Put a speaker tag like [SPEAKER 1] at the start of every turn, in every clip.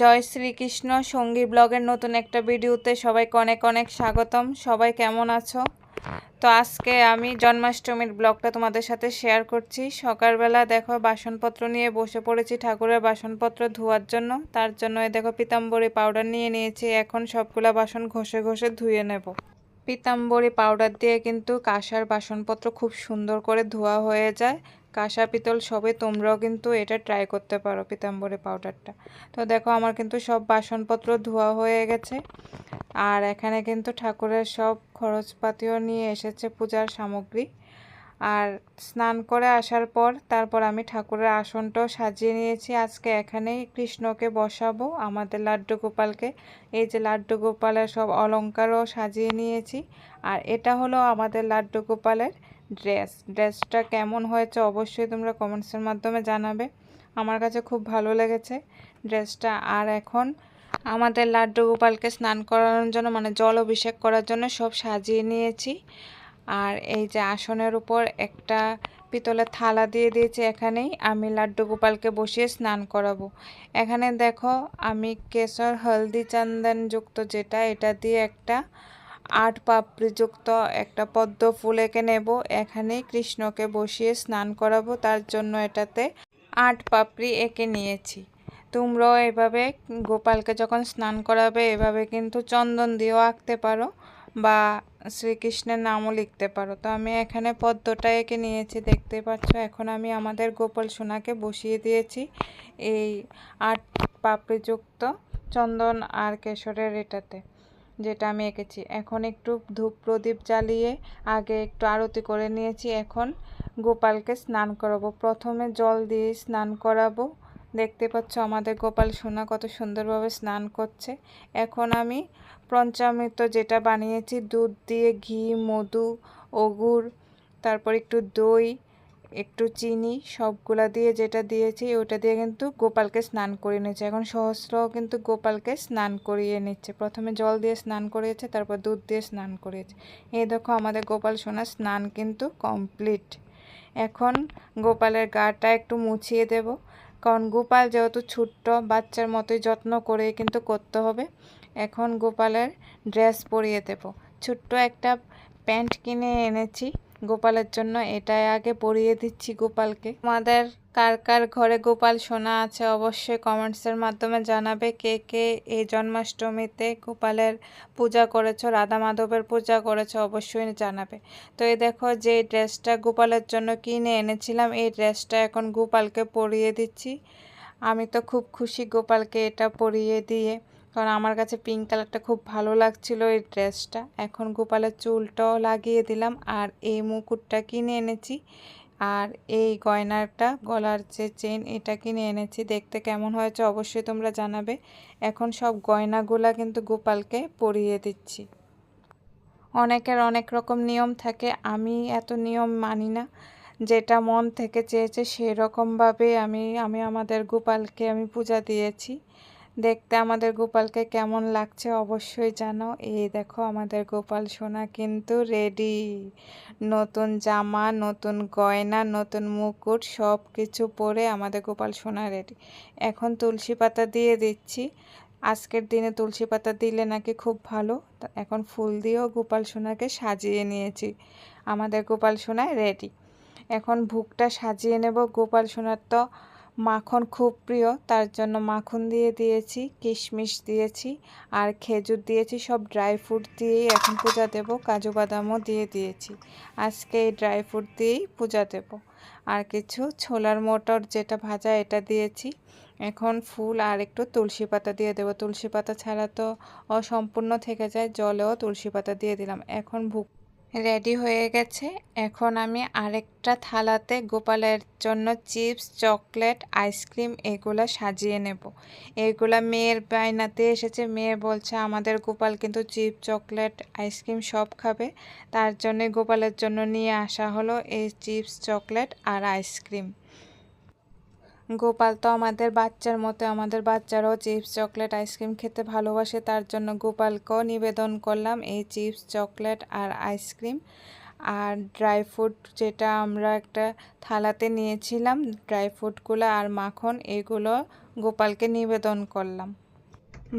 [SPEAKER 1] জয় শ্রীকৃষ্ণ সঙ্গী ব্লগের নতুন একটা ভিডিওতে সবাইকে অনেক অনেক স্বাগতম। সবাই কেমন আছো? তো আজকে আমি জন্মাষ্টমীর ব্লগটা তোমাদের সাথে শেয়ার করছি। সকালবেলা দেখো বাসনপত্র নিয়ে বসে পড়েছি ঠাকুরের বাসনপত্র ধোয়ার জন্য। তার জন্য দেখো পিতাম্বরী পাউডার নিয়ে নিয়েছি। এখন সবগুলা বাসন ঘষে ঘষে ধুয়ে নেব। পিতাম্বরী পাউডার দিয়ে কিন্তু কাঁসার বাসনপত্র খুব সুন্দর করে ধোয়া হয়ে যায়। কাঁসা পিতল সবে তোমরাও কিন্তু এটা ট্রাই করতে পারো পিতাম্বরী পাউডারটা তো দেখো আমার কিন্তু সব বাসনপত্র ধোয়া হয়ে গেছে। আর এখানে কিন্তু ঠাকুরের সব খরচপাতিও নিয়ে এসেছে পূজার সামগ্রী। আর স্নান করে আসার পর তারপর আমি ঠাকুরের আসনটাও সাজিয়ে নিয়েছি। আজকে এখানেই কৃষ্ণকে বসাবো, আমাদের লাড্ডু গোপালকে। এই যে লাড্ডু গোপালের সব অলঙ্কারও সাজিয়ে নিয়েছি। আর এটা হলো আমাদের লাড্ডু গোপালের ড্রেস। ড্রেসটা কেমন হয়েছে অবশ্যই তোমরা কমেন্টসের মাধ্যমে জানাবে। আমার কাছে খুব ভালো লেগেছে ড্রেসটা। আর এখন আমাদের লাড্ডু গোপালকে স্নান করানোর জন্য মানে জল অভিষেক করার জন্য সব সাজিয়ে নিয়েছি। আর এই যে আসনের উপর একটা পিতলের থালা দিয়ে দিয়েছি এখানেই। আমি লাড্ডু গোপালকে বসিয়ে স্নান করাবো। এখানে দেখো আমি কেশর হলদি চন্দন যুক্ত যেটা, এটা দিয়ে একটা আট পাপড়িযুক্ত একটা পদ্ম ফুল এঁকে নেব। এখানে কৃষ্ণকে বসিয়ে স্নান করাবো, তার জন্য এটাতে আট পাপড়ি এঁকে নিয়েছি। তোমরাও এভাবে গোপালকে যখন স্নান করাবে, এভাবে কিন্তু চন্দন দিয়েও আঁকতে পারো বা শ্রীকৃষ্ণের নামও লিখতে পারো। তো আমি এখানে পদ্মটা এঁকে নিয়েছি, দেখতে পাচ্ছ? এখন আমি আমাদের গোপাল সোনাকে বসিয়ে দিয়েছি এই আট পাপড়িযুক্ত চন্দন আর কেশরের এটাতে। যেটা আমি এঁকেছি। এখন একটু ধূপ প্রদীপ জ্বালিয়ে আগে একটু আরতি করে নিয়েছি। এখন গোপালকে স্নান করাবো। প্রথমে জল দিয়ে স্নান করাবো। দেখতে পাচ্ছ আমাদের গোপাল সোনা কত সুন্দরভাবে স্নান করছে। এখন আমি পঞ্চামৃত যেটা বানিয়েছি, দুধ দিয়ে ঘি, মধু অগুর তারপর একটু দই একটু চিনি সবগুলা দিয়ে যেটা দিয়েছি, ওটা দিয়ে কিন্তু গোপালকে স্নান করিয়ে নিচ্ছে এখন সহস্র কিন্তু গোপালকে স্নান করিয়ে নিচ্ছে। প্রথমে জল দিয়ে স্নান করিয়েছে, তারপর দুধ দিয়ে স্নান করিয়েছে। এই দেখো আমাদের গোপাল সোনা স্নান কিন্তু কমপ্লিট। এখন গোপালের গাটা একটু মুছিয়ে দেব। কারণ গোপাল যেহেতু ছোট্ট, বাচ্চার মতোই যত্ন করে কিন্তু করতে হবে। এখন গোপালের ড্রেস পরিয়ে দেব। ছোট্ট একটা প্যান্ট কিনে এনেছি। গোপালের জন্য এটাই আগে পরিয়ে দিচ্ছি গোপালকে। আমাদের কার কার ঘরে গোপাল সোনা আছে অবশ্যই কমেন্টসের মাধ্যমে জানাবে। কে কে এই জন্মাষ্টমীতে গোপালের পূজা করেছ, রাধা মাধবের পূজা করেছ অবশ্যই জানাবে। তো এই দেখো যে ড্রেসটা গোপালের জন্য কিনে এনেছিলাম, এই ড্রেসটা এখন গোপালকে পরিয়ে দিচ্ছি। আমি তো খুব খুশি গোপালকে এটা পরিয়ে দিয়ে। কারণ আমার কাছে পিঙ্ক কালারটা খুব ভালো লাগছিল এই ড্রেসটা এখন গোপালের চুলটাও লাগিয়ে দিলাম আর এই মুকুটটা কিনে এনেছি। আর এই গয়নাটা, গলার যে চেন এটা কিনে এনেছি। দেখতে কেমন হয়েছে অবশ্যই তোমরা জানাবে। এখন সব গয়নাগুলা কিন্তু গোপালকে পরিয়ে দিচ্ছি। অনেকের অনেক রকম নিয়ম থাকে, আমি এত নিয়ম মানি না। যেটা মন থেকে চেয়েছে সেরকমভাবে আমি আমি আমাদের গোপালকে আমি পূজা দিয়েছি। দেখতে আমাদের গোপালকে কেমন লাগছে অবশ্যই জানো। এই দেখো আমাদের গোপাল সোনা কিন্তু রেডি নতুন জামা, নতুন গয়না, নতুন মুকুট সব কিছু পরে আমাদের গোপাল সোনা রেডি এখন তুলসী পাতা দিয়ে দিচ্ছি। আজকের দিনে তুলসী পাতা দিলে নাকি খুব ভালো। এখন ফুল দিয়েও গোপাল সোনাকে সাজিয়ে নিয়েছি। আমাদের গোপাল সোনায় রেডি এখন ভুগটা সাজিয়ে নেব। গোপাল সোনার তো মাখন খুব প্রিয়, তার জন্য মাখন দিয়ে দিয়েছি, কিশমিশ দিয়েছি, আর খেজুর দিয়েছি, সব ড্রাই ফ্রুট দিয়েই এখন পূজা দেব, কাজু বাদামও দিয়ে দিয়েছি। আজকে এই ড্রাই ফ্রুট দিয়েই পূজা দেব। আর কিছু ছোলার মোটর যেটা ভাজা, এটা দিয়েছি। এখন ফুল আর একটু তুলসী পাতা দিয়ে দেবো। তুলসী পাতা ছাড়া তো অসম্পূর্ণ থেকে যায়, জলেও তুলসী পাতা দিয়ে দিলাম। এখন ভুক রেডি হয়ে গেছে। এখন আমি আরেকটা থালাতে গোপালের জন্য চিপস, চকলেট, আইসক্রিম এগুলো সাজিয়ে নেব। এগুলা মেয়ের বায়নাতে এসেছে। মেয়ে বলছে, আমাদের গোপাল কিন্তু চিপস চকলেট, আইসক্রিম সব খাবে। তার জন্য গোপালের জন্য নিয়ে আসা হলো এই চিপস, চকলেট আর আইসক্রিম। গোপাল তো আমাদের বাচ্চার মতো, আমাদের বাচ্চারাও চিপস, চকলেট, আইসক্রিম খেতে ভালোবাসে, তার জন্য গোপালকেও নিবেদন করলাম এই চিপস, চকলেট আর আইসক্রিম। আর ড্রাই ফ্রুট যেটা আমরা একটা থালাতে নিয়েছিলাম, ড্রাই ফ্রুটগুলো আর মাখন, এগুলো গোপালকে নিবেদন করলাম।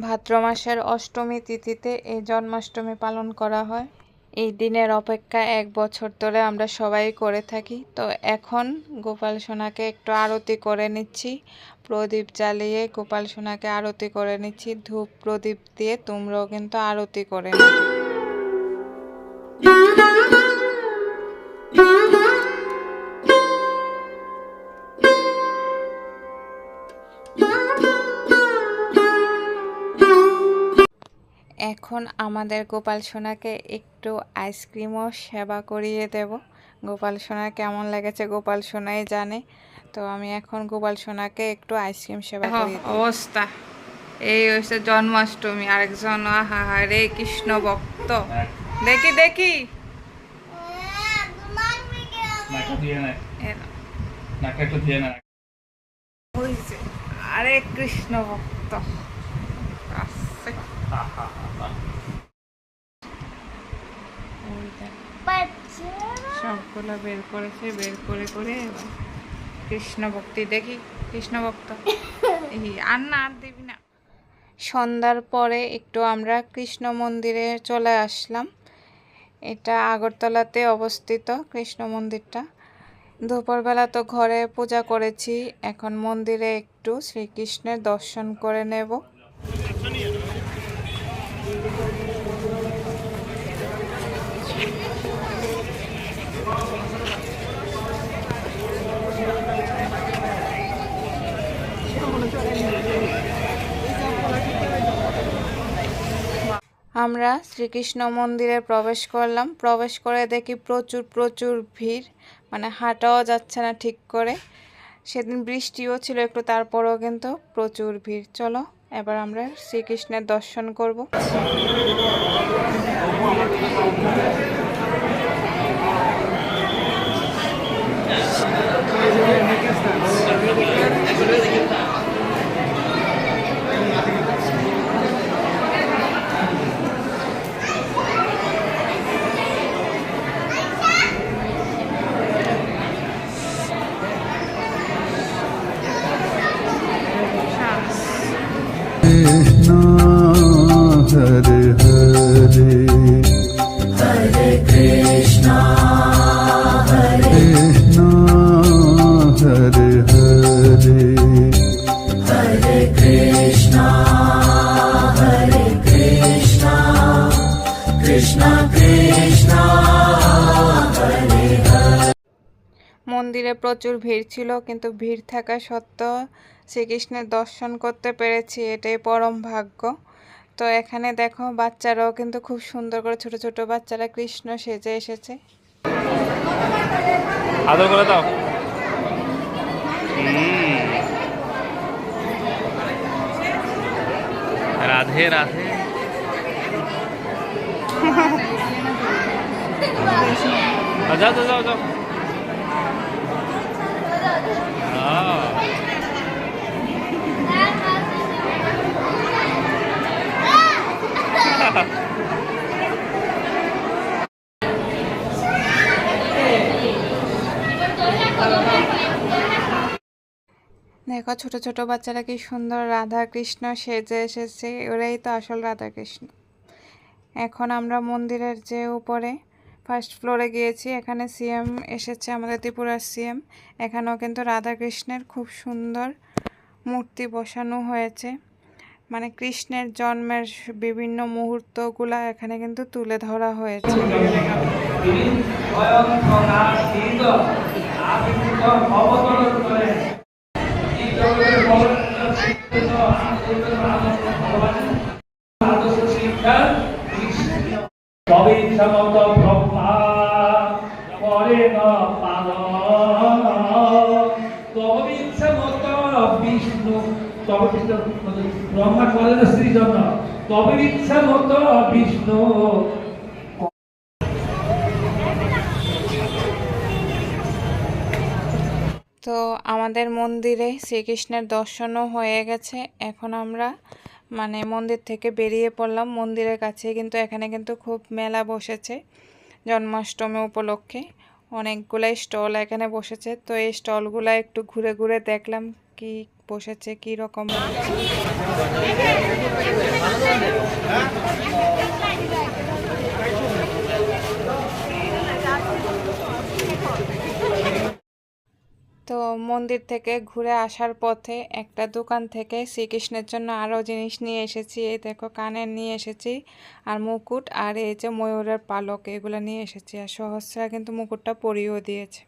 [SPEAKER 1] ভাদ্র মাসের অষ্টমী তিথিতে এই জন্মাষ্টমী পালন করা হয়। এই দিনের অপেক্ষা এক বছর ধরে আমরা সবাই করে থাকি। তো এখন গোপাল সোনাকে একটু আরতি করে নিচ্ছি। প্রদীপ জ্বালিয়ে গোপাল সোনাকে আরতি করে নিচ্ছি। ধূপ প্রদীপ দিয়ে তোমরাও কিন্তু আরতি করে নিবে এখন আমাদের গোপাল সোনাকে একটু আইসক্রিমও সেবা করিয়ে দেব। গোপাল সোনা কেমন লেগেছে গোপাল সোনাই জানে। তো আমি এখন গোপাল সোনাকে একটু আইসক্রিম সেবা করিয়ে অবস্থা। এই হচ্ছে জন্মাষ্টমী আরেকজন আহা রে কৃষ্ণ ভক্ত। দেখি দেখি। আরে কৃষ্ণ ভক্ত। আসছে। সবগুলো বের করেছে, বের করে করে কৃষ্ণ ভক্তি দেখি, কৃষ্ণ ভক্ত। আর না আর না। সন্ধ্যার পরে একটু আমরা কৃষ্ণ মন্দিরে চলে আসলাম। এটা আগরতলাতে অবস্থিত কৃষ্ণ মন্দিরটা। দুপুরবেলা তো ঘরে পূজা করেছি, এখন মন্দিরে একটু শ্রীকৃষ্ণের দর্শন করে নেব। আমরা শ্রীকৃষ্ণ মন্দিরে প্রবেশ করলাম। প্রবেশ করে দেখি প্রচুর প্রচুর ভিড়। মানে হাঁটাও যাচ্ছে না ঠিক করে। সেদিন বৃষ্টিও ছিল একটু, তারপরেও কিন্তু প্রচুর ভিড়। চলো, এবার আমরা শ্রীকৃষ্ণের দর্শন করব। মন্দিরে প্রচুর ভিড় ছিল কিন্তু ভিড় থাকা সত্ত্বেও শ্রীকৃষ্ণের দর্শন করতে পেরেছি এটাই পরম ভাগ্য। তো এখানে দেখো বাচ্চারাও কিন্তু খুব সুন্দর করে ছোট ছোট বাচ্চারা কৃষ্ণ সেজে এসেছে।
[SPEAKER 2] আদর করে দাও। রাধে রাধে।
[SPEAKER 1] দেখো, ছোট ছোট বাচ্চারা কি সুন্দর রাধা কৃষ্ণ সেজে এসেছে। ওরাই তো আসল রাধা কৃষ্ণ এখন আমরা মন্দিরের যে উপরে ফার্স্ট ফ্লোরে গিয়েছি, এখানে সিএম এসেছে, আমাদের ত্রিপুরার সিএম। এখানেও কিন্তু রাধা কৃষ্ণের খুব সুন্দর মূর্তি বসানো হয়েছে। মানে কৃষ্ণের জন্মের বিভিন্ন মুহূর্তগুলা এখানে কিন্তু তুলে ধরা হয়েছে।
[SPEAKER 3] তবে ব্রহ্মা তবে ইচ্ছা মত বিষ্ণু
[SPEAKER 1] তো আমাদের মন্দিরে শ্রীকৃষ্ণের দর্শনও হয়ে গেছে। এখন আমরা মানে মন্দির থেকে বেরিয়ে পড়লাম মন্দিরের কাছে, কিন্তু এখানে কিন্তু খুব মেলা বসেছে জন্মাষ্টমী উপলক্ষে। অনেকগুলাই স্টল এখানে বসেছে। তো এই স্টলগুলো একটু ঘুরে ঘুরে দেখলাম কি বসেছে, কি রকম? তো মন্দির থেকে ঘুরে আসার পথে একটা দোকান থেকে শ্রীকৃষ্ণের জন্য আরও জিনিস নিয়ে এসেছি। এই দেখো, কানের নিয়ে এসেছি, আর মুকুট, আর এই যে ময়ূরের পালক, এগুলো নিয়ে এসেছি। আর সহস্রা কিন্তু মুকুটটা পরিয়েও দিয়েছে।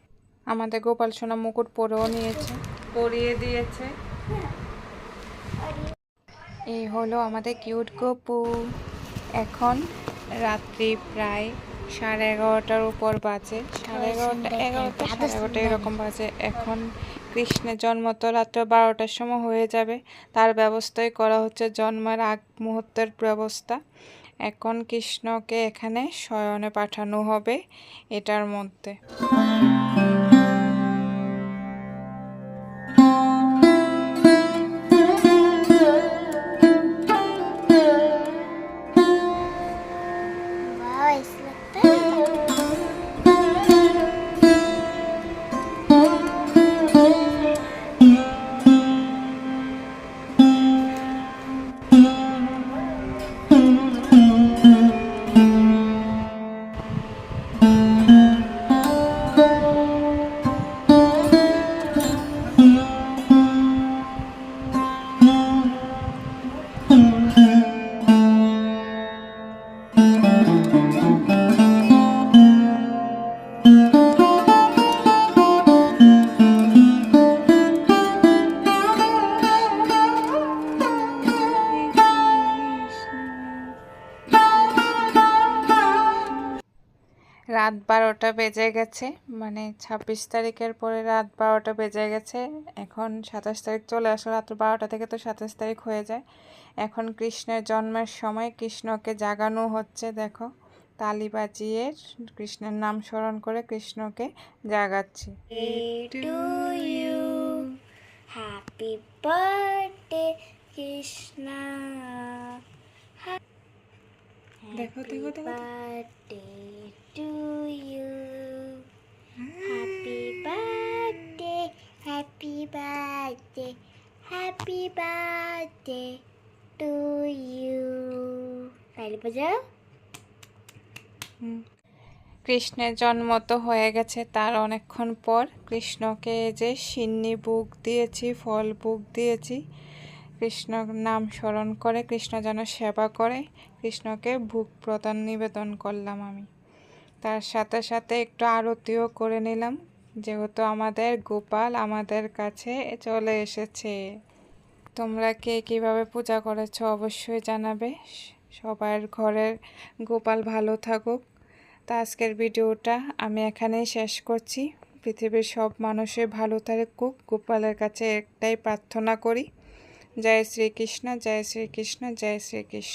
[SPEAKER 1] আমাদের গোপাল সোনা মুকুট পরেও নিয়েছে। পরিয়ে দিয়েছে। এই হলো আমাদের কিউট গপু। এখন রাত্রি প্রায় সাড়ে এগারোটার উপর বাজে। সাড়ে এগারোটা এগারোটা সাড়ে এগারোটা এরকম বাজে। এখন কৃষ্ণের জন্ম তো রাত্র বারোটার সময় হয়ে যাবে। তার ব্যবস্থাই করা হচ্ছে জন্মের আগ মুহূর্তের ব্যবস্থা। এখন কৃষ্ণকে এখানে শয়নে পাঠানো হবে এটার মধ্যে। বারোটা বেজে গেছে মানে ছাব্বিশ তারিখের পরে রাত বারোটা বেজে গেছে। এখন সাতাশ তারিখ চলে আসলো রাত বারোটা থেকে তো সাতাশ তারিখ হয়ে যায়। এখন কৃষ্ণের জন্মের সময় কৃষ্ণকে জাগানো হচ্ছে, দেখো। তালি বাজিয়ে কৃষ্ণের নাম স্মরণ করে কৃষ্ণকে জাগাচ্ছি।
[SPEAKER 4] Krishna.
[SPEAKER 1] দেখো দেখো দেখো
[SPEAKER 4] বাজাও
[SPEAKER 1] হুম। কৃষ্ণের জন্ম তো হয়ে গেছে তার অনেকক্ষণ পর। কৃষ্ণকে যে সিন্নি বুক দিয়েছি ফল বুক দিয়েছি। কৃষ্ণর নাম স্মরণ করে কৃষ্ণ যেন সেবা করে। কৃষ্ণকে ভোগ প্রদান নিবেদন করলাম আমি। তার সাথে সাথে একটু আরতিও করে নিলাম। যেহেতু আমাদের গোপাল আমাদের কাছে চলে এসেছে। তোমরা কে কীভাবে পূজা করেছ অবশ্যই জানাবে। সবার ঘরের গোপাল ভালো থাকুক। তা আজকের ভিডিওটা আমি এখানেই শেষ করছি। পৃথিবীর সব মানুষই ভালো থাকুক। গোপালের কাছে একটাই প্রার্থনা করি। জয় শ্রীকৃষ্ণ জয় শ্রীকৃষ্ণ জয় শ্রীকৃষ্ণ।